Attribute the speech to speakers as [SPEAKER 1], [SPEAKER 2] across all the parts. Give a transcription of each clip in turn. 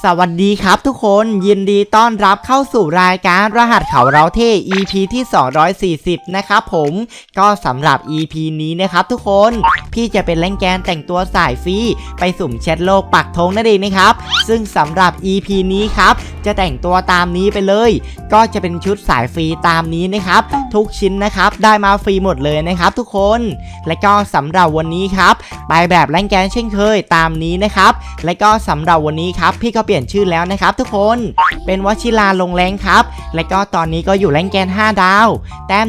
[SPEAKER 1] สวัสดีครับทุกคนยินดีต้อนรับเข้าสู่รายการรหัสเขาเราเท่ EP ที่ 240 นะครับผมก็สำหรับ EP นี้นะครับทุกคนพี่จะเป็นแรงแกนแต่งตัวสายฟรีไปสุ่มแชทโลกปักธงนั่นเองนะครับ ซึ่งสำหรับ EP นี้ครับจะแต่งตัวตามนี้ไปเลย ก็จะเป็นชุดสายฟรีตามนี้นะครับ ทุกชิ้นนะครับได้มาฟรีหมดเลยนะครับทุกคน และก็สำหรับวันนี้ครับไปแบบแรงแกนเช่นเคยตามนี้นะครับ และก็สำหรับวันนี้ครับพี่ก็เปลี่ยนชื่อแล้วนะครับทุกคนเป็นวชิลาลงแรงครับ และก็ตอนนี้ก็อยู่แรงแกน 5 ดาว แต้ม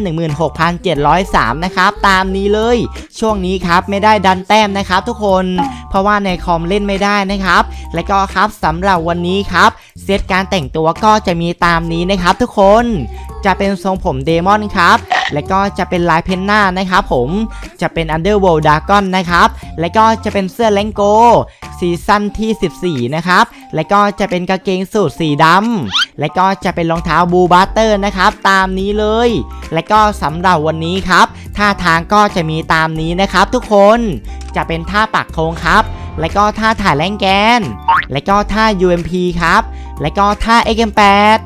[SPEAKER 1] 16,703 นะครับ ตามนี้เลย ช่วงนี้ครับไม่ได้ดันแต้มนะครับทุกคน เพราะว่าในคอมเล่นไม่ได้นะครับ และก็ครับสำหรับวันนี้ครับ เซตการแต่งตัวก็จะมีตามนี้นะครับทุกคน จะเป็นทรงผมเดมอนครับและก็จะเป็นลายเพนหน้านะครับผมจะเป็น Underworld Dragon นะครับและก็จะเป็นเสื้อแลงโกซีซั่นที่ 14 นะครับและก็จะเป็นกางเกงสูทสีดำและก็จะเป็นรองเท้าบูบัตเตอร์นะครับตามนี้เลย และก็สำหรับวันนี้ครับท่าทางก็จะมีตามนี้นะครับทุกคนจะเป็นท่าปักธงครับ และก็ท่าถ่ายแรงแกน และก็ท่า UMP ครับ และก็ท่า XM8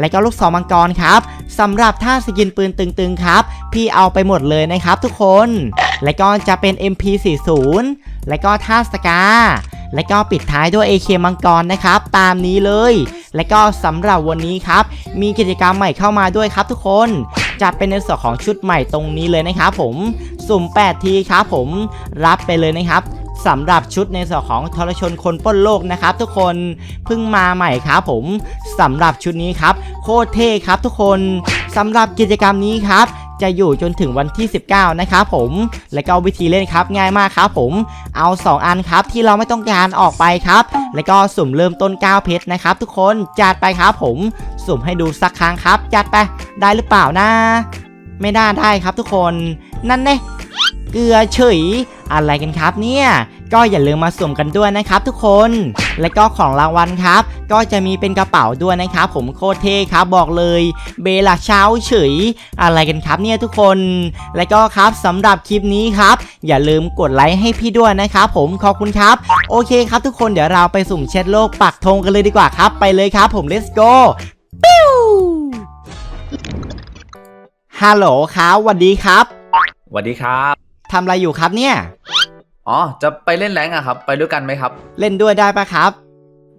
[SPEAKER 1] และก็ลูกศรมังกรครับ สำหรับท่าสกินปืนตึงๆครับ พี่เอาไปหมดเลยนะครับทุกคน และก็จะเป็น MP40 และก็ท่าสกา และก็ปิดท้ายด้วย AK มังกรนะครับ ตามนี้เลย และก็สำหรับวันนี้ครับ มีกิจกรรมใหม่เข้ามาด้วยครับทุกคนจะเป็นในส่วนของชุดใหม่ตรงนี้เลยนะครับผม สุ่ม 8 ทีครับผม รับไปเลยนะครับ สำหรับชุดในส่วนของทรชนคนป้นโลกนะครับทุกคนเพิ่งมาใหม่ครับผมสำหรับชุดนี้ครับโคตรเท่ครับทุกคนสำหรับกิจกรรมนี้ครับจะอยู่จนถึงวันที่ 19 นะครับผม และก็วิธีเล่นครับง่ายมากครับผม เอา 2 อันครับที่เราไม่ต้องการออกไปครับ แล้วก็สุ่มเริ่มต้น 9 เพชรนะครับทุกคนจัดไปครับผม สุ่มให้ดูสักครั้งครับ จัดไปได้หรือเปล่านะ ไม่ได้ได้ครับทุกคน นั่นเน่ เกลือเฉย อะไรกันครับเนี่ยก็อย่าลืมมาสุ่มกันด้วยนะครับทุกคน และก็ของรางวัลครับ ก็จะมีเป็นกระเป๋าด้วยนะครับผมโคตรเท่ครับบอกเลย เบลาเช้าเฉย อะไรกันครับเนี่ยทุกคน และก็ครับสำหรับคลิปนี้ครับ อย่าลืมกดไลค์ให้พี่ด้วยนะครับผมขอบคุณครับ โอเคครับทุกคนเดี๋ยวเราไปสุ่มเช็ดโลกปักธงกันเลยดีกว่าครับ ไปเลยครับผม let's go ปิ้วฮัลโหลครับสวัสดีครับ
[SPEAKER 2] สวัสดีครับ
[SPEAKER 1] ทำอะไรอยู่ครับเนี่ย
[SPEAKER 2] อ๋อ จะไปเล่นแรงอะครับ ไปด้วยกันไหมครับ
[SPEAKER 1] เล่นด้วยได้ปะครับ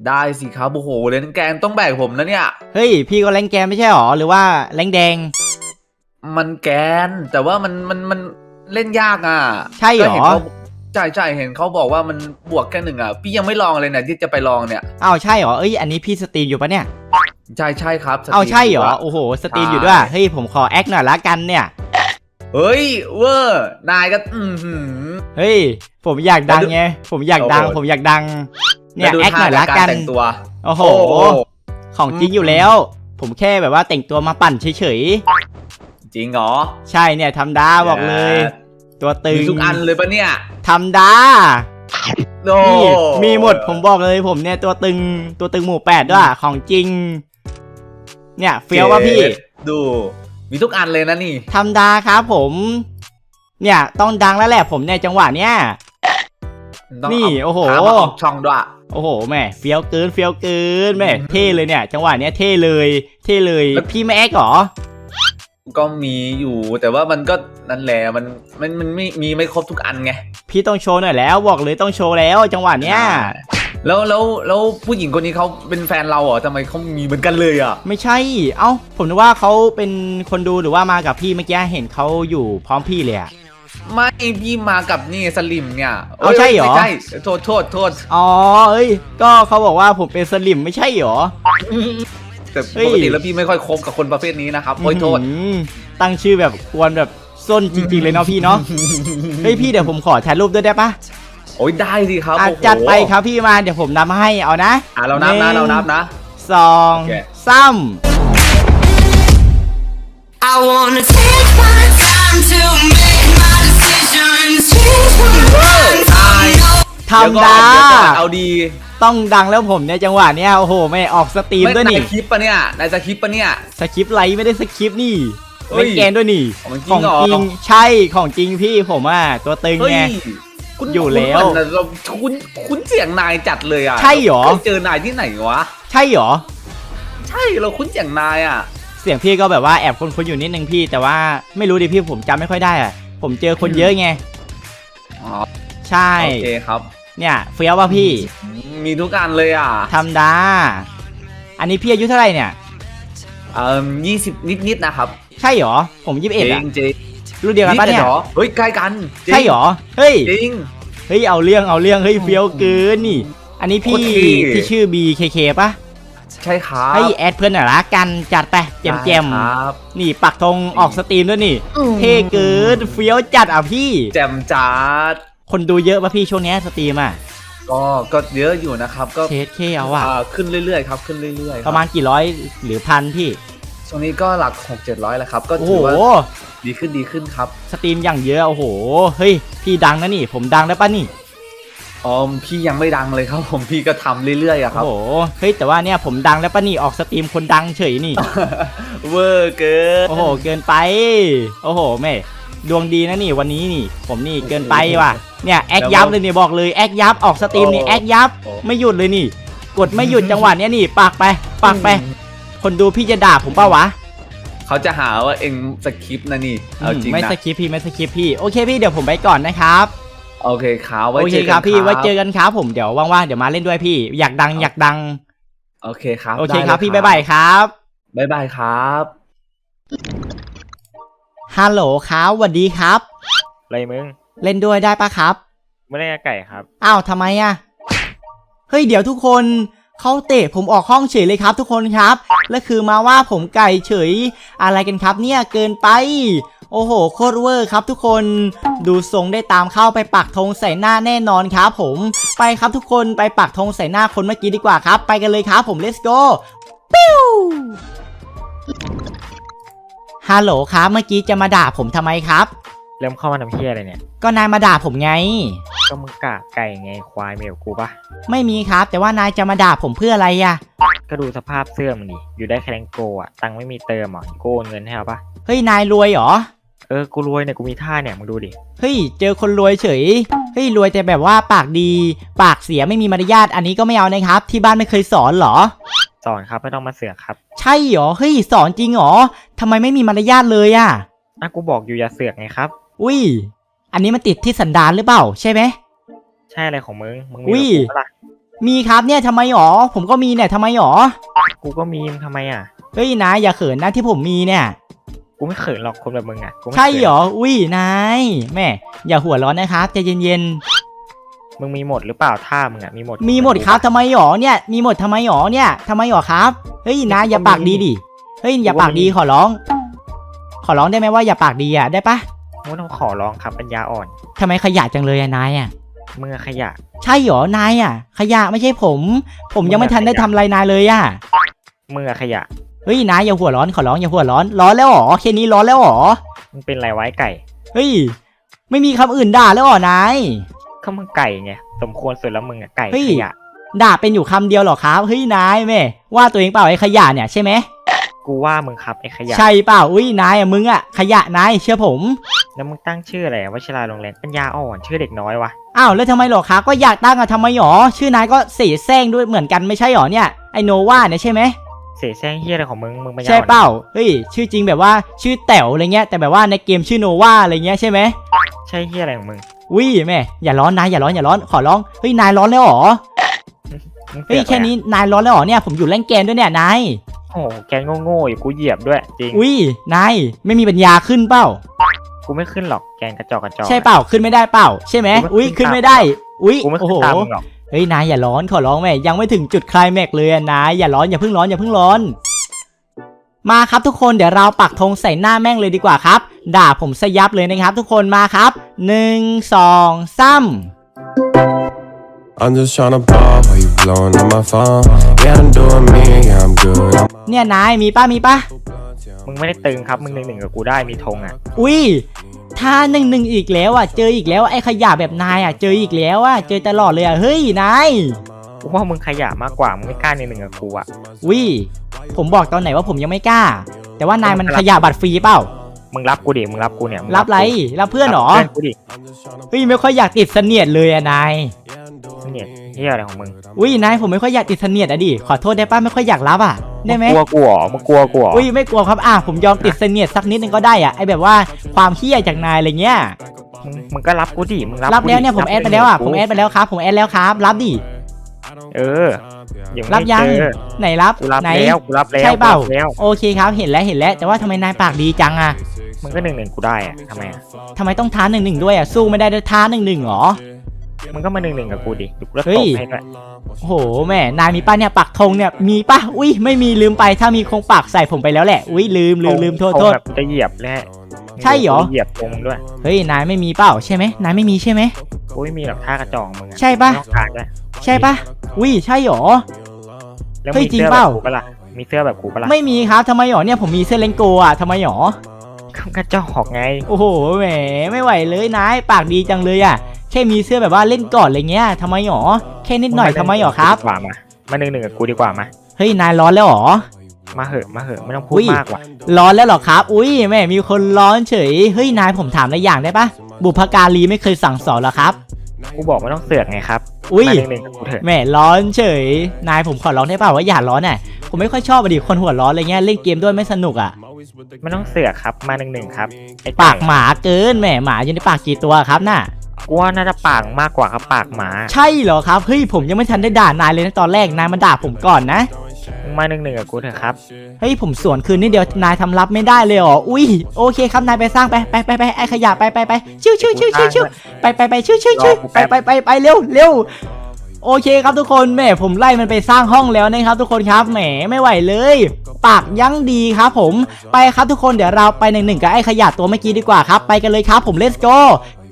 [SPEAKER 2] ได้สิครับโอ้โหเล่นแกงต้องแบกผมนะเนี่ย
[SPEAKER 1] เฮ้ย พี่ก็แรงแกนไม่ใช่หรอ หรือว่าแรงแดง
[SPEAKER 2] มันแกน แต่ว่ามันมันมันเล่นยากอะ
[SPEAKER 1] ใช่เหรอ
[SPEAKER 2] ก็นขาใช่ใช่เห็นเขาบอกว่ามันบวกแค่หนึ่งอะพี่ยังไม่ลองเลยเนี่ยที่จะไปลองเนี่ย
[SPEAKER 1] อ้าวใช่เหรอ เอ้ยอันนี้พี่สตรีมอยู่ปะเนี่ย
[SPEAKER 2] ใช่ใช่ครับสตรีม
[SPEAKER 1] อ้าวใช่เหรอ
[SPEAKER 2] ยู่ะ
[SPEAKER 1] โอ้โห สตรีมอยู่ด้วยเฮ้ยผมขอแอคหน่อยละกันเนี่ย
[SPEAKER 2] เฮ้ยเวอร์นายก็อือหือ
[SPEAKER 1] เฮ้ย ผมอยากดังไง ผมอยากดัง
[SPEAKER 2] โอ้โห
[SPEAKER 1] ผมอยากดัง เนี่ย
[SPEAKER 2] แล้วดู
[SPEAKER 1] แอคหน่อยละ
[SPEAKER 2] ท่า
[SPEAKER 1] กัน
[SPEAKER 2] แต่งตัว
[SPEAKER 1] โอ้โห
[SPEAKER 2] โอ้
[SPEAKER 1] ของจริงอยู่แล้ว ผมแค่แบบว่าแต่งตัวมาปั่นเฉย
[SPEAKER 2] จริงเหรอ
[SPEAKER 1] ๆ ใช่เนี่ยทำดาบอกเลย ตัวตึง
[SPEAKER 2] มีทุกอันเลยปะเนี่ย
[SPEAKER 1] ทำดา
[SPEAKER 2] โอ้
[SPEAKER 1] นี่มีหมด ผมบอกเลยผมเนี่ยตัวตึง ตัวตึงหมู่แปดด้วย ของจริง เนี่ยเฟี้ยวว่าพี่
[SPEAKER 2] ดู มีทุกอันเลยนะนี่
[SPEAKER 1] ธรรมดาครับผม เนี่ยต้องดังแล้วแหละผมเนี่ยจังหวะเนี้ย
[SPEAKER 2] ต้อง
[SPEAKER 1] นี่
[SPEAKER 2] เา
[SPEAKER 1] โอ้โห
[SPEAKER 2] ขามาออกช่องด้วย
[SPEAKER 1] โอ้โหแม่เฟี้ยวเกินเฟี้ยวเกินแม่
[SPEAKER 2] อืม
[SPEAKER 1] เท่เลยเนี่ย จังหวะเนี้ยเท่เลยเท่เลย
[SPEAKER 2] แล้ว
[SPEAKER 1] พี่ไม่แอคเหรอ
[SPEAKER 2] ก็มีอยู่แต่ว่ามันก็นั่นแหละมันมันมันไม่มีไม่ครบทุกอันไง
[SPEAKER 1] พี่ต้องโชว์หน่อยแล้วบอกเลยต้องโชว์แล้ว จังหวะเนี้ย
[SPEAKER 2] แล้วแล้วแล้วผู้หญิงคนนี้เขาเป็นแฟนเราเหรอทำไมเขามีเหมือนกันเลยอะ
[SPEAKER 1] ไม่ใช่ เอ้า ผมนึกว่าเขาเป็นคนดูหรือว่ามากับพี่เมื่อกี้เห็นเขาอยู่พร้อมพี่เลยอะ
[SPEAKER 2] ไม่พี่มากับนี่สลิมเนี่ย
[SPEAKER 1] เอาใช่เหรอ
[SPEAKER 2] ไม่ใช่โทษโทษโทษ
[SPEAKER 1] อ๋อ เอ้ย ก็เขาบอกว่าผมเป็นสลิมไม่ใช่เหรอ
[SPEAKER 2] แต่
[SPEAKER 1] เฮ้ย
[SPEAKER 2] ปกติแล้วพี่ไม่ค่อยคบกับคนประเภทนี้นะครับโอ้ยโทษ
[SPEAKER 1] อื้อหือตั้งชื่อแบบกวนแบบส้นจริงๆเลยเนาะพี่เนาะ เฮ้ยพี่เดี๋ยวผมขอถ่ายรูปด้วยได้ปะ
[SPEAKER 2] โอ้ยได้สิครับ
[SPEAKER 1] อะ
[SPEAKER 2] โอ้โห
[SPEAKER 1] จัดไปครับพี่มาเดี๋ยวผมนำให้เอานะ
[SPEAKER 2] อะเรานับนะ
[SPEAKER 1] ห
[SPEAKER 2] เรานับนะ
[SPEAKER 1] สอง
[SPEAKER 2] โอเค
[SPEAKER 1] สาม
[SPEAKER 3] I wanna take my time to make my decisions. Change my mind. I know
[SPEAKER 1] ทำดา
[SPEAKER 2] เดี๋ยวก่อนเดี๋ยวก่อนเอาดี
[SPEAKER 1] ต้องดังแล้วผมในยจังหวะเนี้ยโอ้โหไม่ออกสตรีม
[SPEAKER 2] ไม่
[SPEAKER 1] ด้วย
[SPEAKER 2] ใน
[SPEAKER 1] นี่
[SPEAKER 2] คลิปปะเนี่ยในสคลิปปะเนี่ย
[SPEAKER 1] สคริปต์ไลฟ์ไม่ได้สคริปต์นี่
[SPEAKER 2] เฮ้
[SPEAKER 1] ไม่
[SPEAKER 2] ย
[SPEAKER 1] แกนด้วยนี่
[SPEAKER 2] ของจริงเหรอ
[SPEAKER 1] จริงใช่ของจริงพี่ผมอะตัวตึง
[SPEAKER 2] เฮ้ย
[SPEAKER 1] ไง
[SPEAKER 2] คุ้น
[SPEAKER 1] อยู่แล้ว
[SPEAKER 2] คุ้นเหมือนเราคุ้นคุ้นเสียงนายจัดเลยอะ
[SPEAKER 1] ใช่เหรอ
[SPEAKER 2] เคยเจอนายที่ไหนวะ
[SPEAKER 1] ใช่เหรอ
[SPEAKER 2] ใช่เราคุ้นเสียงนายอะ
[SPEAKER 1] เสียงพี่ก็แบบว่าแอบคุ้นๆอยู่นิดนึงพี่ แต่ว่าไม่รู้ดิพี่ผมจำไม่ค่อยได้อะผมเจอคนเยอะไง
[SPEAKER 2] อ๋อ
[SPEAKER 1] ใช่
[SPEAKER 2] โอเคครับ
[SPEAKER 1] เนี่ยเฟี้ยวป่ะพี่
[SPEAKER 2] มีทุกอันเลยอะ
[SPEAKER 1] ทำดา อันนี้พี่อายุเท่าไหร่เนี่ย
[SPEAKER 2] เอ่อยี่สิบนิดๆนะครับ
[SPEAKER 1] ใช่เหรอ ผมยี่สิบ
[SPEAKER 2] จ
[SPEAKER 1] เอ็ด
[SPEAKER 2] ริ
[SPEAKER 1] อะ
[SPEAKER 2] งจริง
[SPEAKER 1] รุ่นเดียวกันปะเนี่ย
[SPEAKER 2] หรอเฮ้ยใกล้กันจง
[SPEAKER 1] ใช่เหรอ เฮ้ย
[SPEAKER 2] จริง
[SPEAKER 1] เฮ้ย เอาเรื่อง เอาเรื่อง เฮ้ย เฟี้ยวเกินนี่ อันนี้พี่
[SPEAKER 2] โคตรเท่
[SPEAKER 1] ที่ชื่อ BKK ปะ
[SPEAKER 2] ใช่ครับ
[SPEAKER 1] เฮ้ยแอดเพื่อนหน่อยละกัน จัดไปเจมเจม
[SPEAKER 2] ได้ครับ
[SPEAKER 1] นี่ปักธงออกสตรีมด้วยนี่ เท่เกินเฟี้ยวจัดอะพี่
[SPEAKER 2] แจมจัด
[SPEAKER 1] คนดูเยอะปะพี่ช่วงเนี้ยสตรีมอะ
[SPEAKER 2] ก็ก็เยอะอยู่นะครับ ก็
[SPEAKER 1] เทสเคเอาอะ
[SPEAKER 2] อ่าขึ้นเรื่อยๆครับขึ้นเรื่อยๆค
[SPEAKER 1] ป
[SPEAKER 2] บ
[SPEAKER 1] ระมาณกี่ร้อยหรือพันพี่
[SPEAKER 2] ช่วงนี้ก็หลักหกเจ็ดร้อยแล้วครับ ก็
[SPEAKER 1] โอ้
[SPEAKER 2] ถื
[SPEAKER 1] โห
[SPEAKER 2] อว่า ดีขึ้นดีขึ้นครับ
[SPEAKER 1] สตรีมอย่างเยอะโอ้โหเฮ้ยพี่ดังนะนี่ผมดังได้ปะนี่
[SPEAKER 2] อ๋อพี่ยังไม่ดังเลยครับ ผมพี่ก็ทำเรื่อยๆอะค
[SPEAKER 1] โอ้
[SPEAKER 2] รับ
[SPEAKER 1] โหเฮ้ยแต่ว่าเนี่ยผมดังแล้วปะนี่ออกสตรีมคนดังเฉยนี่
[SPEAKER 2] เวอร์เกิน
[SPEAKER 1] โอ้โหเกินไป โอ้โหแม่ดวงดีนะนี่วันนี้นี่ ผมนี่เกินไปว่ะเนี่ยแอคยับเลยนี่บอกเลยแอคยับออกสตรีมนี่แอคยับ
[SPEAKER 2] โอ้
[SPEAKER 1] ไม่หยุดเลยนี่ กดไม่หยุดจังหวะเนี้ยนี่ปากไปปากไป คนดูพี่จะด่าผมเปล่าวะ
[SPEAKER 2] เขาจะหาว่าเองสคริปต์นะนี่ เอาจริง
[SPEAKER 1] ไม่
[SPEAKER 2] นะ
[SPEAKER 1] สกิปพี่ไม่สกิปพี่โอเคพี่เดี๋ยวผมไปก่อนนะครับ
[SPEAKER 2] โอเคครับไว้
[SPEAKER 1] โอเค
[SPEAKER 2] เจอ
[SPEAKER 1] ค
[SPEAKER 2] กั
[SPEAKER 1] รั
[SPEAKER 2] น
[SPEAKER 1] บพี่ไว้เจอกันครับผมเดี๋ยวว่างๆเดี๋ยวมาเล่นด้วยพี่ อยากดังอยากดัง
[SPEAKER 2] โอเคครับ
[SPEAKER 1] โอเค
[SPEAKER 2] ได้ล
[SPEAKER 1] ครับพี่บ๊ายบายครับ
[SPEAKER 2] บ๊ายบายครับ
[SPEAKER 1] ฮัลโหลครับสวัสดีครับ
[SPEAKER 4] อะไรมึง
[SPEAKER 1] เล่นด้วยได้ปะครับ
[SPEAKER 4] ไม่ได้ไก่ครับ
[SPEAKER 1] อ้าวทำไมอะเฮ้ยเดี๋ยวทุกคน เขาเตะผมออกห้องเฉยเลยครับทุกคนครับ และคือมาว่าผมไก่เฉย อะไรกันครับเนี่ยเกินไป โอ้โหโคตรเวอร์ครับทุกคน ดูทรงได้ตามเข้าไปปักธงใส่หน้าแน่นอนครับผม ไปครับทุกคนไปปักธงใส่หน้าคนเมื่อกี้ดีกว่าครับ ไปกันเลยครับผม let's go ปิ้วฮัลโหลครับเมื่อกี้จะมาด่าผมทำไมครับ
[SPEAKER 4] เริ่มเข้ามาทำเพี้ยอะไรเนี่ย
[SPEAKER 1] ก็นายมาด่าผมไง
[SPEAKER 4] ก็มึงกะไก่ไงควายเมียวกูปะ
[SPEAKER 1] ไม่มีครับ แต่ว่านายจะมาด่าผมเพื่ออะไรอะ
[SPEAKER 4] ก็ดูสภาพเสื้อมึงดิ อยู่ได้แค่แรงโกอะตังค์ไม่มีเติมอะโกนเงินให้เอาปะ
[SPEAKER 1] เฮ้ยนายรวยเหรอ
[SPEAKER 4] เออ กูรวยเนี่ย กูมีท่าเนี่ยมึงดูดิ
[SPEAKER 1] เฮ้ยเจอคนรวยเฉย เฮ้ยรวยแต่แบบว่าปากดี ปากเสียไม่มีมารยาทอันนี้ก็ไม่เอานะครับ ที่บ้านไม่เคยสอนเหรอ
[SPEAKER 4] สอนครับไม่ต้องมาเสือกครับ
[SPEAKER 1] ใช่เหรอ เฮ้ยสอนจริงเหรอทำไมไม่มีมารยาทเลยอะ
[SPEAKER 4] อะกูบอกอยู่อย่าเสือกไงครับ
[SPEAKER 1] อุ้ย อันนี้มันติดที่สันดานหรือเปล่า ใช่ไหม
[SPEAKER 4] ใช่อะไรของมึง มึง
[SPEAKER 1] อุ้
[SPEAKER 4] มี
[SPEAKER 1] ย
[SPEAKER 4] กับกูปะล่ะ
[SPEAKER 1] มีครับเนี่ยทำไมหรอ ผมก็มีเนี่ยทำไมหรอ
[SPEAKER 4] กูก็มีมึงทำไมอะ
[SPEAKER 1] เฮ้ยนายอย่าเขินนะที่ผมมีเนี่ย
[SPEAKER 4] กูไม่เขินหรอกคนแบบมึงอะกูไม่
[SPEAKER 1] ใช่
[SPEAKER 4] ขิน
[SPEAKER 1] เหรอ อุ้ยนายแม่อย่าหัวร้อนนะครับใจเย็น
[SPEAKER 4] มึงมีหมดหรือเปล่าท่ามึงอะมีหมด
[SPEAKER 1] ๆ มีหมดครับทำไมหรอเนี่ย มีหมดทำไมหรอเนี่ยทำไมหรอครับ เฮ้ยนายอย่าปากดีดิ เฮ้ยอย่าปากดีขอร้อง ขอร้องได้ไหมว่าอย่าปากดีอะได้ปะ
[SPEAKER 4] มึงไม่ต้องขอร้องครับปัญญาอ่อน
[SPEAKER 1] ทำไมขยะจังเลยอะนายอะ
[SPEAKER 4] มึงอะขยะ
[SPEAKER 1] ใช่เหรอนายอะขยะไม่ใช่ผม ผมยังไม่ทันได้ทำอะไรนายเลยอะ
[SPEAKER 4] มึงอะขยะ
[SPEAKER 1] เฮ้ยนายอย่าหัวร้อนขอร้องอย่าหัวร้อนร้อนแล้วเหรอแค่นี้ร้อนแล้วเหรอ
[SPEAKER 4] มึงเป็นไรไว้ไก่
[SPEAKER 1] เฮ้ยไม่มีคำอื่นด่าแล้วเหรอนาย
[SPEAKER 4] ก็มึงไก่ไงสมควรสุดแล้วมึงอะไก่
[SPEAKER 1] เฮ้ย
[SPEAKER 4] ขยะ
[SPEAKER 1] ด่าเป็นอยู่คำเดียวเหรอครับเฮ้ยนายแม่ว่าตัวเองเปล่าไอ้ขยะเนี่ยใช่ไหม
[SPEAKER 4] กูว่ามึงครับไอ้ขยะ
[SPEAKER 1] ใช่เปล่าอุ้ยนายอะมึงอะขยะนายเชื่อผม
[SPEAKER 4] แล้วมึงตั้งชื่ออะไรวชิราโรงแรมปัญญาอ่อนชื่อเด็กน้อยวะ
[SPEAKER 1] อ้าวแล้วทำไมเหรอคะก็อยากตั้งอะทำไมหรอชื่อนายก็เสียแซงด้วยเหมือนกันไม่ใช่หรอเนี่ยไอโนวาเนี่ยใช่ไหม
[SPEAKER 4] เสแสร้งเฮียอะไรของมึง มึงปัญญา
[SPEAKER 1] ใช่
[SPEAKER 4] อ่อน
[SPEAKER 1] เปล่าเฮ้ยชื่อจริงแบบว่าชื่อแต๋วอะไรเงี้ยแต่แบบว่าในเกมชื่อโนวาอะไรเงี้ยใช่ไหม
[SPEAKER 4] ใช่เฮียอะไรของมึง
[SPEAKER 1] วิแม่อย่าร้อนนายอย่าร้อนอย่าร้อนขอร้องเฮ้ยนายร้อนแล้วเหรอ
[SPEAKER 4] มึง
[SPEAKER 1] เฮ้ย
[SPEAKER 4] สือก
[SPEAKER 1] แค่นี้นายร้อนแล้วเหรอเนี่ยผมอยู่แรงแกนด้วยเนี่ยนาย
[SPEAKER 4] โอ้โหแกนโง่ๆอยู่กูเหยียบด้วยจริง
[SPEAKER 1] อุ้ยนายไม่มีปัญญาขึ้นเปล่า
[SPEAKER 4] กูไม่ขึ้นหรอกแกนกระจอกกระจอก
[SPEAKER 1] ใช่เปล่าขึ้นไม่ได้เปล่า ใช่ไหม
[SPEAKER 4] กูไม่
[SPEAKER 1] อุ้ย
[SPEAKER 4] ขึ้
[SPEAKER 1] ขึ้น
[SPEAKER 4] น
[SPEAKER 1] ไม่ได้ อุ้ย
[SPEAKER 4] กูไม่
[SPEAKER 1] โอ้
[SPEAKER 4] ขึ้
[SPEAKER 1] โห
[SPEAKER 4] นตามมึงหรอก
[SPEAKER 1] เฮ้ยนายอย่าร้อนขอร้องแม่ยังไม่ถึงจุดไคลายแม็กซ์เลยอะนายอย่าร้อนอย่าเพิ่งร้อนอย่าเพิ่งร้อน มาครับทุกคนเดี๋ยวเราปักธงใส่หน้าแม่งเลยดีกว่าครับ ด่าผมสยับเลยนะครับ ทุกคนมาครับหนึ่งสองสา ม
[SPEAKER 5] I'm just tryna ball while you blowing on my phone. Yeah, I'm doing me, yeah, I'm good. I'm
[SPEAKER 1] เนี่ยนายมีป้ามีป้า
[SPEAKER 4] มึงไม่ได้ตึงครับ มึงหนึ่งหนึ่งกับกูได้มีธงอะ
[SPEAKER 1] อุ้ยถ้าหนึ่งหนึ่งอีกแล้วอะ เจออีกแล้วไอ้ขยะแบบนายอะ เจออีกแล้วอะ เจอตลอดเลยอะ เฮ้ยนาย
[SPEAKER 4] กูว่ามึงขยะมากกว่า มึงไม่กล้าหนึ่งหนึ่งกับกูอะ
[SPEAKER 1] วิผมบอกตอนไหนว่าผมยังไม่กล้า แต่ว่านายมันขยะบัตรฟรีเปล่า
[SPEAKER 4] มึงรับกูดิ มึงรับกูเนี่ยมึง
[SPEAKER 1] รับไรรับเพื่อนเหรอ
[SPEAKER 4] เพื่อนกูดิ
[SPEAKER 1] เฮ้ยไม่ค่อยอยากติดเสนียดเลยอะนาย
[SPEAKER 4] เนี่ยเฮียอะไรของมึง
[SPEAKER 1] อุ้ยนายผมไม่ค่อยอยากติดเสนียดอะดิขอโทษได้ป้าไม่ค่อยอยากรับอะได้ไหม
[SPEAKER 4] งกลัวกูเหรอมึงกลัวกูเหรอ
[SPEAKER 1] อุ้ยไม่กลัวครับอะผมยอมติดเสนียดสักนิดนึงก็ได้อะไอแบบว่าความเฮี้ยจากนายอะไรเงี้ย
[SPEAKER 4] มึงมึงก็รับกูดิมึงรับ
[SPEAKER 1] รับ
[SPEAKER 4] กูดิ
[SPEAKER 1] แล้วเนี่ยผมแอดไปแล้วอะผมแอดไปแล้วครับ ผมแอดแล้วครับ รับดิ
[SPEAKER 4] เออเดี๋ยวมึ
[SPEAKER 1] รับยัง
[SPEAKER 4] ไม่เจอ
[SPEAKER 1] ไหนรับ
[SPEAKER 4] กูรับ
[SPEAKER 1] ไหน
[SPEAKER 4] แล้วกูรับแล้ว
[SPEAKER 1] ใช่เปล่า
[SPEAKER 4] กูรับแล้ว
[SPEAKER 1] โอเคครับเห็นแล้วเห็นแล้วแต่ว่าทำไมนายปากดีจังอะ
[SPEAKER 4] มึงก็หนึ่งหนึ่งกูได้อะทำไมอะ
[SPEAKER 1] ทำไมต้องท้าหนึ่งหนึ่งด้วยอะสู้ไม่ได้ด้วยท้าหนึ่งหนึ่งหรอ
[SPEAKER 4] มึงก็มาหนึ่งหนึ่งกับกูดิกูจะ
[SPEAKER 1] เฮ้
[SPEAKER 4] ต
[SPEAKER 1] ย
[SPEAKER 4] บให้ด้วย
[SPEAKER 1] โอ้โหแม่นายมีป้าเนี่ยปักธงเนี่ยมีป้าอุ้ยไม่มีลืมไปถ้ามีคงปักใส่ผมไปแล้วแหละอุ้ยลืมลืมลืมโทษ
[SPEAKER 4] เอา
[SPEAKER 1] โทษ
[SPEAKER 4] แบบกูจะเหยียบแล้ว
[SPEAKER 1] ใช่เหรอ
[SPEAKER 4] กูจะเหยียบตรงมึงด้วย
[SPEAKER 1] เฮ้ยนายไม่มีเปล่าใช่ไหมนายไม่มีใช่ไหม
[SPEAKER 4] กูไม่มีหรอกท่ากระจองมึงอะ
[SPEAKER 1] ใช่ปะ
[SPEAKER 4] ไม่ต้องการด้วย
[SPEAKER 1] ใช่ปะอุ้ยใช่หรอ
[SPEAKER 4] แล้ว
[SPEAKER 1] เฮ้ย
[SPEAKER 4] มี
[SPEAKER 1] จริง
[SPEAKER 4] เสื้อ
[SPEAKER 1] เป
[SPEAKER 4] แบ
[SPEAKER 1] ล่า
[SPEAKER 4] บกูปะล่ะมีเสื้อแบบกูปะล่ะ
[SPEAKER 1] ไม่มีครับทำไมหรอเนี่ยผมมีเสื้อเลนโกอะทำไมหรอ
[SPEAKER 4] กระจอกไง
[SPEAKER 1] โอ้โหแหมไม่ไหวเลยนายปากดีจังเลยอะ แค่มีเสื้อแบบว่าเล่นก่อนอะไรเงี้ยทำไมหรอแค่นิดหน่อยทำไมหรอครับ
[SPEAKER 4] ดีกว่ามามาหนึ่งหนึ่งกับกูดีกว่ามา
[SPEAKER 1] เฮ้ยนายร้อนแล้วหรอ
[SPEAKER 4] มาเหอะมาเหอะไม่ต้องพู
[SPEAKER 1] อุ้
[SPEAKER 4] ด
[SPEAKER 1] ย
[SPEAKER 4] มากว่ะ
[SPEAKER 1] ร้อนแล้วเหรอครับ อุ้ยแม่มีคนร้อนเฉยเฮ้ยนายผมถามอะไรอย่างได้ปะบุพการีไม่เคยสั่งสอนเหรอครับ
[SPEAKER 4] กูบอกไม่ต้องเสือกไงครับ
[SPEAKER 1] อุ้ย
[SPEAKER 4] มาหนึ่งหนึ่งกับกูเถอะ
[SPEAKER 1] แม่ร้อนเฉย นายผมขอร้องได้เปล่าว่าอย่าร้อนน่ะผมไม่ค่อยชอบอะดิคนหัวร้อนอะไรเงี้ยเล่นเกมด้วยไม่สนุกอะ
[SPEAKER 4] ไม่ต้องเสือกครับมาหนึ่งหนึ่งครับไอ้
[SPEAKER 1] ปากหมาเกินแหมหมาอยู่ในปากกี่ตัวครับน่ะ
[SPEAKER 4] กูว่าน่าจะปากมากกว่าครับปากหมา
[SPEAKER 1] ใช่เหรอครับเฮ้ยผมยังไม่ทันได้ด่านายเลยนะตอนแรกนายมาด่าผมก่อนนะ
[SPEAKER 4] มึงมาหนึ่งหนึ่งกับกูเถอะครับ
[SPEAKER 1] เฮ้ยผมสวนคืนนิดเดียวนายทำรับไม่ได้เลยเหรออุ้ยโอเคครับนายไปสร้างไปไปไปไปไอขยะไปไปไปชิวชิวชิวชิวชิวไปไปไปชิวชิวชิวไปไปไปไปเร็วเร็วโอเคครับทุกคนแหมผมไล่มันไปสร้างห้องแล้วนะครับ ทุกคนครับแหมไม่ไหวเลย ปากยั้งดีครับผมไปครับทุกคนเดี๋ยวเราไปหนึ่งหนึ่งกับไอขยะตัวเมื่อกี้ดีกว่าครับ ไปกันเลยครับผม let's go ปิ้ว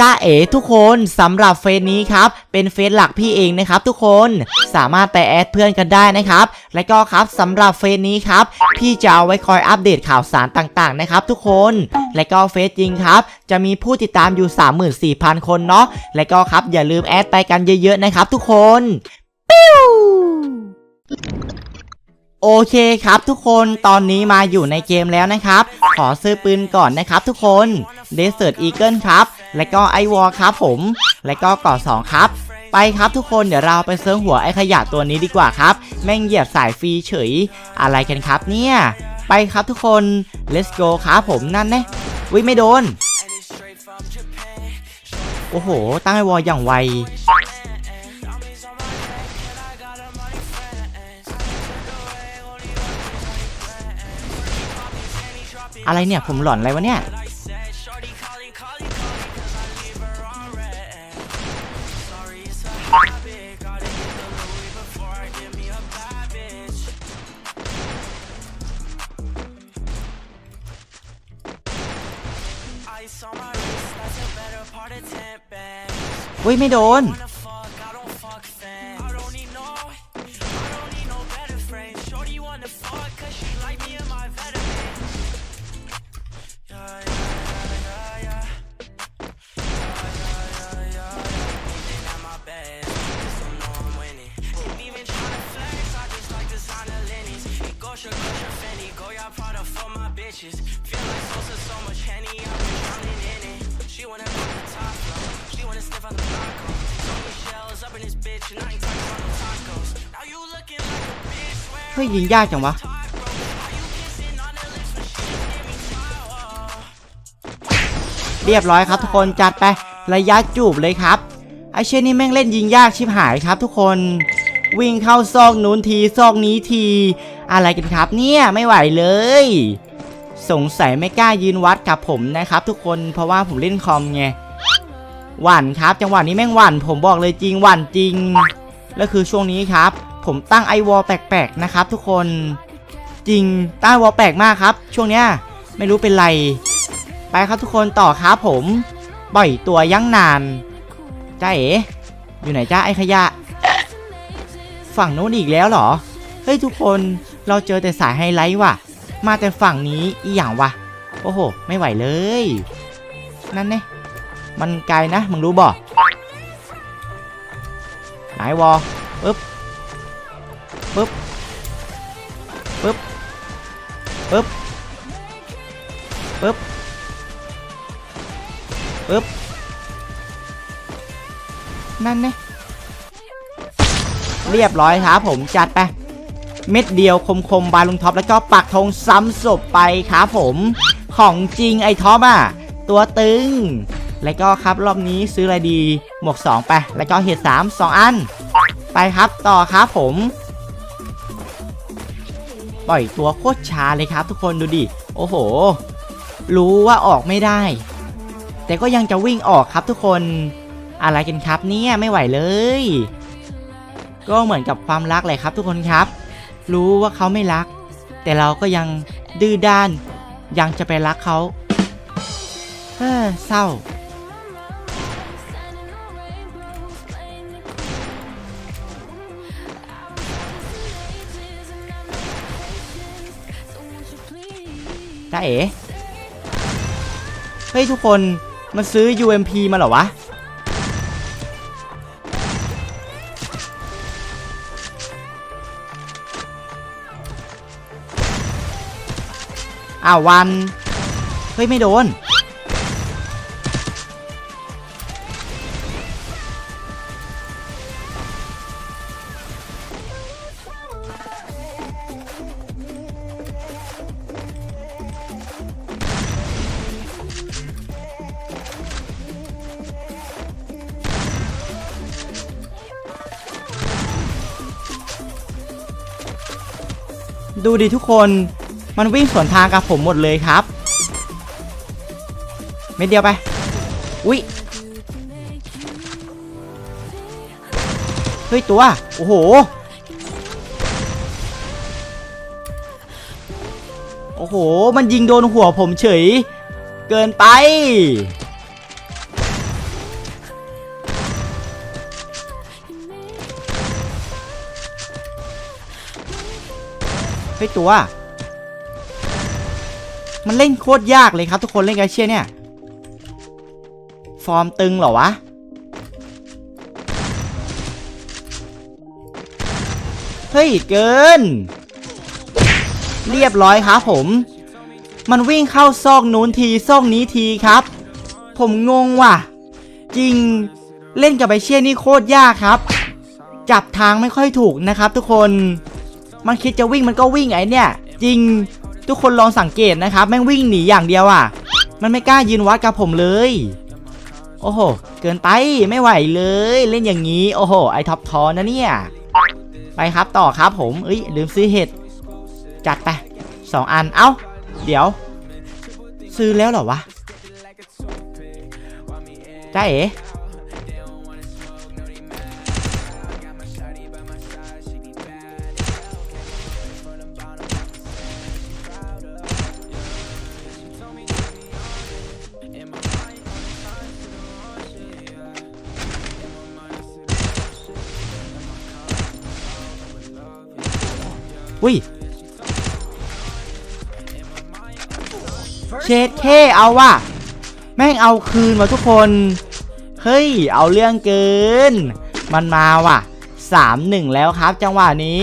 [SPEAKER 1] จ้าเอ๋ทุกคนสำหรับเฟซนี้ครับเป็นเฟซหลักพี่เองนะครับทุกคนสามารถไปแอดเพื่อนกันได้นะครับ และก็ครับสำหรับเฟซนี้ครับพี่จะเอาไว้คอยอัปเดตข่าวสารต่างๆนะครับทุกคน และก็เฟซจริงครับ จะมีผู้ติดตามอยู่ 34,000 คนเนาะและก็ครับอย่าลืมแอดไปกันเยอะๆนะครับทุกคนปิ้ว โอเคครับทุกคนตอนนี้มาอยู่ในเกมแล้วนะครับ ขอซื้อปืนก่อนนะครับทุกคน Desert Eagle ครับ และก็ไอวอลครับผม และก็ก่อสองครับ ไปครับทุกคนเดี๋ยวเราไปเซิร์ฟหัวไอขยะตัวนี้ดีกว่าครับ แม่งเหยียบสายฟรีเฉย อะไรกันครับเนี่ย ไปครับทุกคน let's go ครับผมนั่นนะวิไม่โดน โอ้โห ตั้งไอวอลอย่างไว อะไรเนี่ยผมหลอนอะไรวะเนี่ยอุ้ยไม่โดน เฮ้ยยิงยากจังวะ เรียบร้อยครับทุกคนจัดไประยะจูบเลยครับไอเช่นนี่แม่งเล่นยิงยากชิบหายครับทุกคน วิ่งเข้าซอกนู้นทีซอกนี้ที อะไรกันครับเนี่ยไม่ไหวเลย สงสัยไม่กล้ายืนวัดกับผมนะครับ ทุกคนเพราะว่าผมเล่นคอมไงหวั่นครับ จังหวะนี้แม่งหวั่นผมบอกเลยจริงหวั่นจริงแล้วคือช่วงนี้ครับ ผมตั้งไอวอลแปลกๆนะครับทุกคนจริงตั้งวอลแปลกมากครับ ช่วงเนี้ยไม่รู้เป็นไร ไปครับทุกคนต่อครับผมปล่อยตัวยั้งนานจ้าเอ๋อยู่ไหนจ้าไอขยะ ฝั่งโน้นอีกแล้วเหรอ เฮ้ยทุกคนเราเจอแต่สายไฮไลท์ว่ะ มาแต่ฝั่งนี้อีหยังวะ โอ้โห ไม่ไหวเลย นั่นเนี่ยมันไกลนะ มึงรู้บ่ไหนวอปึ๊บ ปึ๊บปึ๊บปึ๊บปึ๊บปึ๊บนั่นเนี่ยเรียบร้อยครับผมจัดไปเม็ดเดียวคมๆบาลุงท็อปแล้วก็ปักธงซ้ำศพไปครับผมของจริงไอ้ท็อปอะตัวตึง แล้วก็ครับรอบนี้ซื้ออะไรดี หมวก 2 ไป แล้วก็เห็ด3 2 อัน ไปครับต่อครับผม ปล่อยตัวโคตรช้าเลยครับ ทุกคนดูดิ โอ้โห รู้ว่าออกไม่ได้ แต่ก็ยังจะวิ่งออกครับทุกคน อะไรกันครับเนี่ยไม่ไหวเลย ก็เหมือนกับความรักเลยครับทุกคนครับ รู้ว่าเขาไม่รัก แต่เราก็ยังดื้อด้าน ยังจะไปรักเขาเฮ้อเศร้า จ้าเอ๋เฮ้ยทุกคนมันซื้อ UMP มาเหรอวะ อ้าววัน เฮ้ย ไม่โดน ดูดิทุกคน มันวิ่งสวนทางกับผมหมดเลยครับ เม็ดเดียวไป อุ๊ยเฮ้ยตัว โอ้โห โอ้โห มันยิงโดนหัวผมเฉย เกินไป เฮ้ยตัว มันเล่นโคตรยากเลยครับ ทุกคนเล่นกาเชียเนี่ย ฟอร์มตึงเหรอวะ เฮ้ย เกิน เรียบร้อยครับผม มันวิ่งเข้าซอกนู้นทีซอกนี้ทีครับ ผมงงว่ะ จริงเล่นกับไอเชียนี่โคตรยากครับ จับทางไม่ค่อยถูกนะครับทุกคน มันคิดจะวิ่งมันก็วิ่งไอเนี่ย จริงทุกคนลองสังเกตนะครับ แม่งวิ่งหนีอย่างเดียวอะ มันไม่กล้ายืนวัดกับผมเลย โอ้โห เกินไปไม่ไหวเลย เล่นอย่างนี้ โอ้โห ไอท็อปทอนนะเนี่ย ไปครับต่อครับผม เอ้ยลืมซื้อเห็ด จัดไปสองอัน เอ้า เดี๋ยว ซื้อแล้วเหรอวะจ้าเอ๋ อุ้ยเชดเคเอาว่ะ แม่งเอาคืนว่ะทุกคน เฮ้ย เอาเรื่องเกิน มันมาว่ะ3-1แล้วครับจังหวะนี้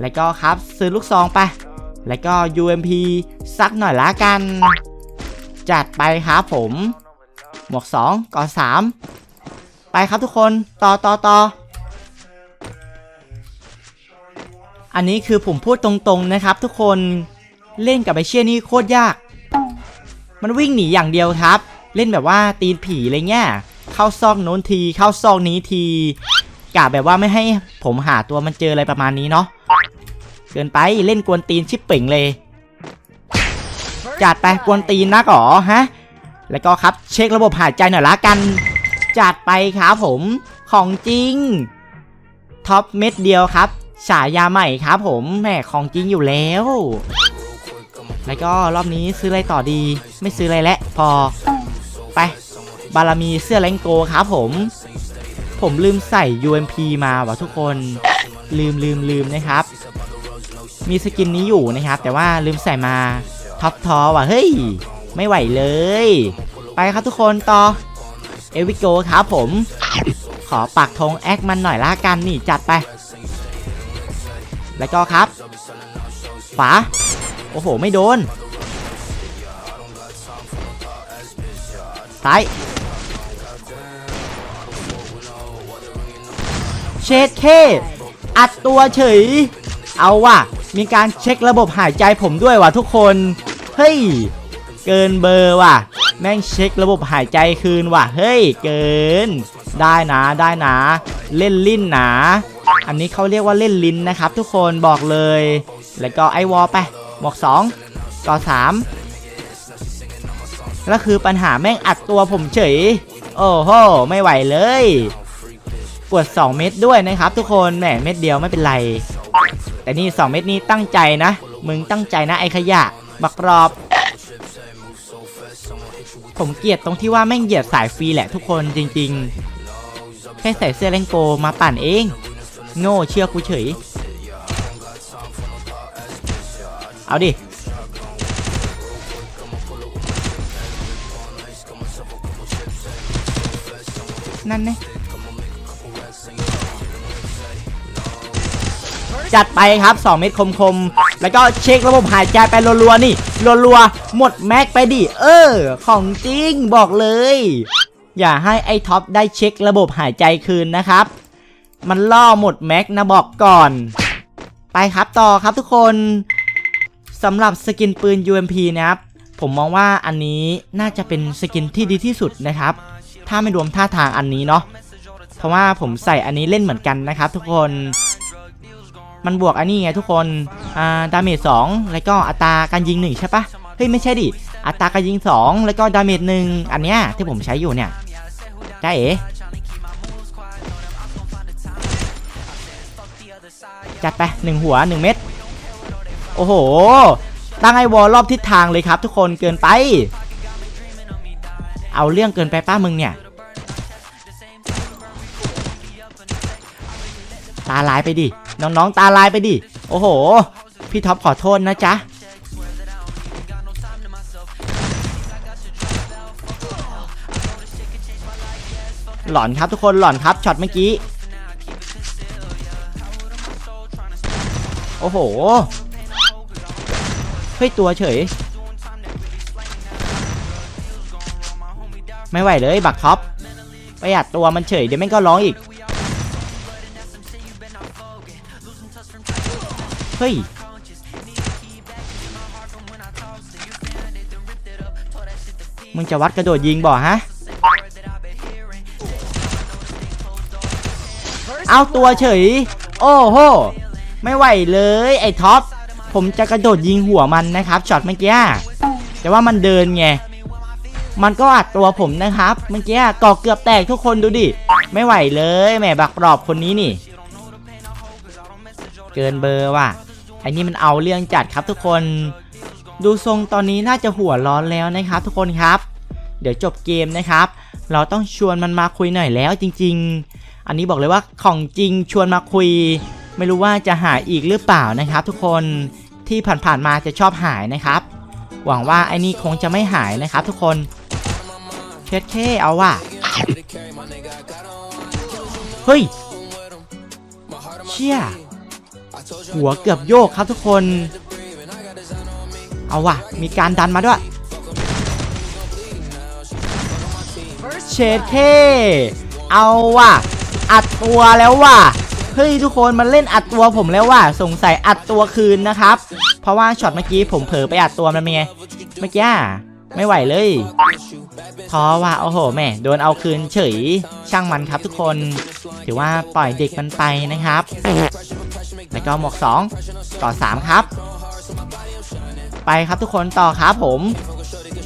[SPEAKER 1] แล้วก็ครับซื้อลูกซองไป แล้วก็ UMP สักหน่อยละกัน จัดไปครับผม หมวก 2ก่อน3 ไปครับทุกคน ต่อต่อต่อ อันนี้คือผมพูดตรงๆนะครับ ทุกคนเล่นกับไอเชี่ยนี่โคตรยาก มันวิ่งหนีอย่างเดียวครับ เล่นแบบว่าตีนผีอะไรเงี้ยเข้าซอกโน้นทีเข้าซอกนี้ทีกะแบบว่าไม่ให้ผมหาตัวมันเจออะไรประมาณนี้เนาะเกินไปเล่นกวนตีนชิปเป่งเลยจัดไปกวนตีนนักหรอฮะ แล้วก็ครับเช็คระบบหายใจหน่อยละกัน จัดไปครับผมของจริงท็อปเม็ดเดียวครับ ฉายาใหม่ครับผมแหมของจริงอยู่แล้ว แล้วก็รอบนี้ซื้ออะไรต่อดี ไม่ซื้ออะไรแล้วพอ ไป บารมีเสื้อแรงโกครับผม ผมลืมใส่ UMP มาว่ะทุกคน ลืมลืมลืมนะครับ มีสกินนี้อยู่นะครับ แต่ว่าลืมใส่มาท็อปทอว่ะเฮ้ย ไม่ไหวเลย ไปครับทุกคนต่อเอวิโกครับผม ขอปักธงแอคมันหน่อยละกันนี่จัดไป แล้วก็ครับฝาโอ้โห ไม่โดน ซ้าย เชดเค อัดตัวเฉย เอาว่ะ มีการเช็คระบบหายใจผมด้วยว่ะทุกคน เฮ้ย เกินเบอร์ว่ะ แม่งเช็คระบบหายใจคืนว่ะ เฮ้ย เกิน ได้นะ ได้นะ เล่นลิ้นนา อันนี้เขาเรียกว่าเล่นลิ้นนะครับ ทุกคนบอกเลย แล้วก็ไอวอลไปหมวก2ก่อ3แล้วคือปัญหาแม่งอัดตัวผมเฉย โอ้โห ไม่ไหวเลยปวด 2 เม็ดด้วยนะครับ ทุกคนแหมเม็ดเดียวไม่เป็นไร แต่นี่ 2 เม็ดนี้ตั้งใจนะ มึงตั้งใจนะไอขยะ บักรอบ ผมเกลียดตรงที่ว่าแม่งเหยียดสายฟรีแหละทุกคนจริงๆ แค่ใส่เสื้อเลงโกมาปั่นเอง โง่เชื่อกูเฉย เอาดิ นั่นไงจัดไปครับ 2 เม็ดคมๆ แล้วก็เช็คระบบหายใจไปรัวๆ นี่รัวๆ หมดแม็กไปดิ เออ ของจริงบอกเลย อย่าให้ไอ้ท็อปได้เช็คระบบหายใจคืนนะครับ มันล่อหมดแม็กนะบอกก่อน ไปครับต่อครับทุกคนสำหรับสกินปืน UMP นะครับ ผมมองว่าอันนี้น่าจะเป็นสกินที่ดีที่สุดนะครับ ถ้าไม่รวมท่าทางอันนี้เนาะเพราะว่าผมใส่อันนี้เล่นเหมือนกันนะครับ ทุกคนมันบวกอันนี้ไงทุกคน อ่า ดาเมจ2แล้วก็อัตราการยิง1ใช่ปะเฮ้ย ไม่ใช่ดิ อัตราการยิง2แล้วก็ดาเมจ1อันเนี้ยที่ผมใช้อยู่เนี่ยจ้เอ๋ จัดไป1หัว1เม็ดโอ้โห ตั้งไอวอลรอบทิศทางเลยครับ ทุกคนเกินไป เอาเรื่องเกินไปป้ามึงเนี่ย ตาลายไปดิ น้องๆตาลายไปดิ โอ้โห พี่ท็อปขอโทษนะจ๊ะหลอนครับทุกคนหลอนครับช็อตเมื่อกี้ โอ้โห เฮ้ย ตัวเฉย ไม่ไหวเลยบักท็อปประหยัดตัวมันเฉย เดี๋ยวแม่งก็ร้องอีก เฮ้ย มึงจะวัดกระโดดยิงบ่ฮะ เอาตัวเฉย โอ้โห ไม่ไหวเลยไอ้ท็อปผมจะกระโดดยิงหัวมันนะครับช็อตเมื่อกี้แต่ว่ามันเดินไงมันก็อัดตัวผมนะครับ เมื่อกี้ก่อเกือบแตกทุกคนดูดิ ไม่ไหวเลยแหมบักรอบคนนี้นี่ เกินเบอร์ว่ะไอ้นี่มันเอาเรื่องจัดครับทุกคน ดูทรงตอนนี้น่าจะหัวร้อนแล้วนะครับ ทุกคนครับ เดี๋ยวจบเกมนะครับ เราต้องชวนมันมาคุยหน่อยแล้วจริง ๆ อันนี้บอกเลยว่าของจริงชวนมาคุย ไม่รู้ว่าจะหายอีกหรือเปล่านะครับทุกคนที่ผ่านๆมาจะชอบหายนะครับ หวังว่าไอ้นี่คงจะไม่หายนะครับทุกคนเช็ดเคเอาว่ะเฮ้ยเชี่ยหัวเกือบโยกครับทุกคน เอาว่ะ มีการดันมาด้วย เชดเคเอาว่ะ อัดตัวแล้วว่ะ เฮ้ยทุกคนมันเล่นอัดตัวผมแล้วว่ะสงสัยอัดตัวคืนนะครับ เพราะว่าช็อตเมื่อกี้ผมเผลอไปอัดตัวมันเป็นไงเมื่อกี้อะไม่ไหวเลยเพราะว่าโอ้โหแม่โดนเอาคืนเฉยช่างมันครับทุกคน ถือว่าปล่อยเด็กมันไปนะครับ แล้วก็หมวก2 ต่อ 3 ครับ ไปครับทุกคนต่อครับผม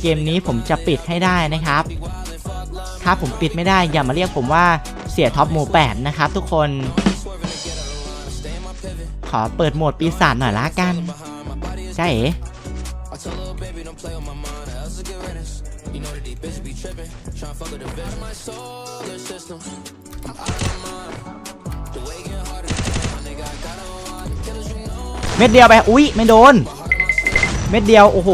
[SPEAKER 1] เกมนี้ผมจะปิดให้ได้นะครับ ถ้าผมปิดไม่ได้อย่ามาเรียกผมว่าเสียท็อปหมู่8นะครับทุกคน ขอเปิดโหมดปีศาจหน่อยละกัน ใช่เอ๋เม็ดเดียวไป อุ๊ย ไม่โดน เม็ดเดียว โอ้โห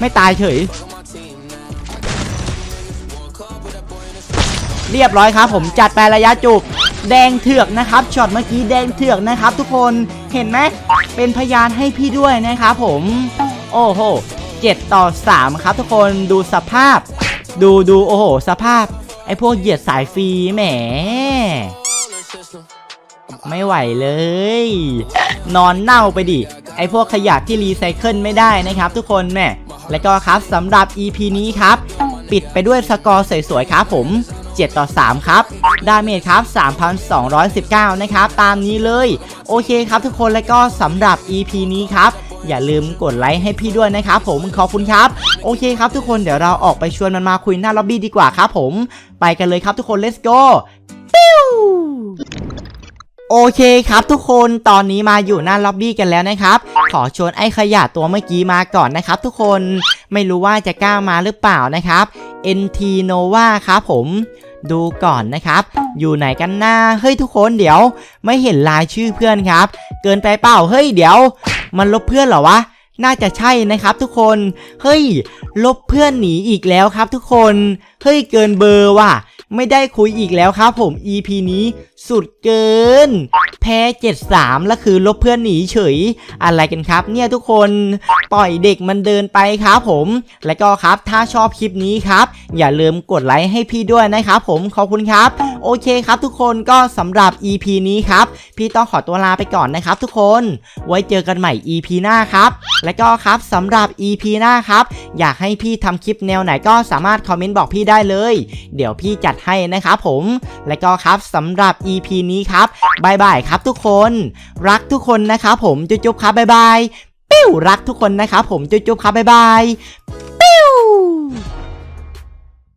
[SPEAKER 1] ไม่ตายเฉย เรียบร้อยครับ ผมจัดไประยะจุกแดงเถือกนะครับช็อตเมื่อกี้แดงเถือกนะครับ ทุกคนเห็นไหมเป็นพยานให้พี่ด้วยนะครับผม โอ้โห7ต่อ 3 ครับ ทุกคนดูสภาพ ดูดูโอ้โห สภาพ ไอ้พวกเหยียดสายฟรีแหม ไม่ไหวเลย นอนเน่าไปดิ ไอพวกขยะที่รีไซเคิลไม่ได้นะครับทุกคนแม่และก็ครับสำหรับ EP นี้ครับ ปิดไปด้วยสกอร์สวยๆครับผม 7 ต่อ 3 ครับ ดาเมจครับ 3,219 นะครับ ตามนี้เลย โอเคครับทุกคนและก็สำหรับ EP นี้ครับอย่าลืมกดไลค์ให้พี่ด้วยนะครับผมขอบคุณครับ โอเคครับทุกคนเดี๋ยวเราออกไปชวนมันมาคุยหน้าล็อบบี้ดีกว่าครับผม ไปกันเลยครับทุกคน let's go โอเคครับทุกคนตอนนี้มาอยู่หน้าล็อบบี้กันแล้วนะครับ ขอชวนไอ้ขยะตัวเมื่อกี้มาก่อนนะครับทุกคนไม่รู้ว่าจะกล้ามาหรือเปล่านะครับ NT Nova ครับผม ดูก่อนนะครับ อยู่ไหนกันหน้าเฮ้ยทุกคนเดี๋ยว ไม่เห็นลายชื่อเพื่อนครับ เกินไปเปล่าเฮ้ยเดี๋ยว มันลบเพื่อนเหรอวะน่าจะใช่นะครับทุกคน เฮ้ย ลบเพื่อนหนีอีกแล้วครับทุกคน เฮ้ยเกินเบอร์ว่ะ ไม่ได้คุยอีกแล้วครับผม EP นี้สุดเกิน แพ้ 73 แล้วคือลบเพื่อนหนีเฉย อะไรกันครับ เนี่ยทุกคนปล่อยเด็กมันเดินไปครับผม และก็ครับถ้าชอบคลิปนี้ครับ อย่าลืมกดไลค์ให้พี่ด้วยนะครับผมขอบคุณครับ โอเคครับ ทุกคนก็สำหรับ EP นี้ครับ พี่ต้องขอตัวลาไปก่อนนะครับ ทุกคน ไว้เจอกันใหม่ EP หน้าครับ และก็ครับสำหรับ EP หน้าครับ อยากให้พี่ทำคลิปแนวไหนก็สามารถคอมเมนต์บอกพี่ได้เลย เดี๋ยวพี่จัดให้นะครับผม และก็ครับสำหรับ EP นี้ครับบายบายครับทุกคน รักทุกคนนะครับผมจุ๊บๆครับบายบายปิ้วรักทุกคนนะครับผมจุ๊บๆครับบายบายปิ้ว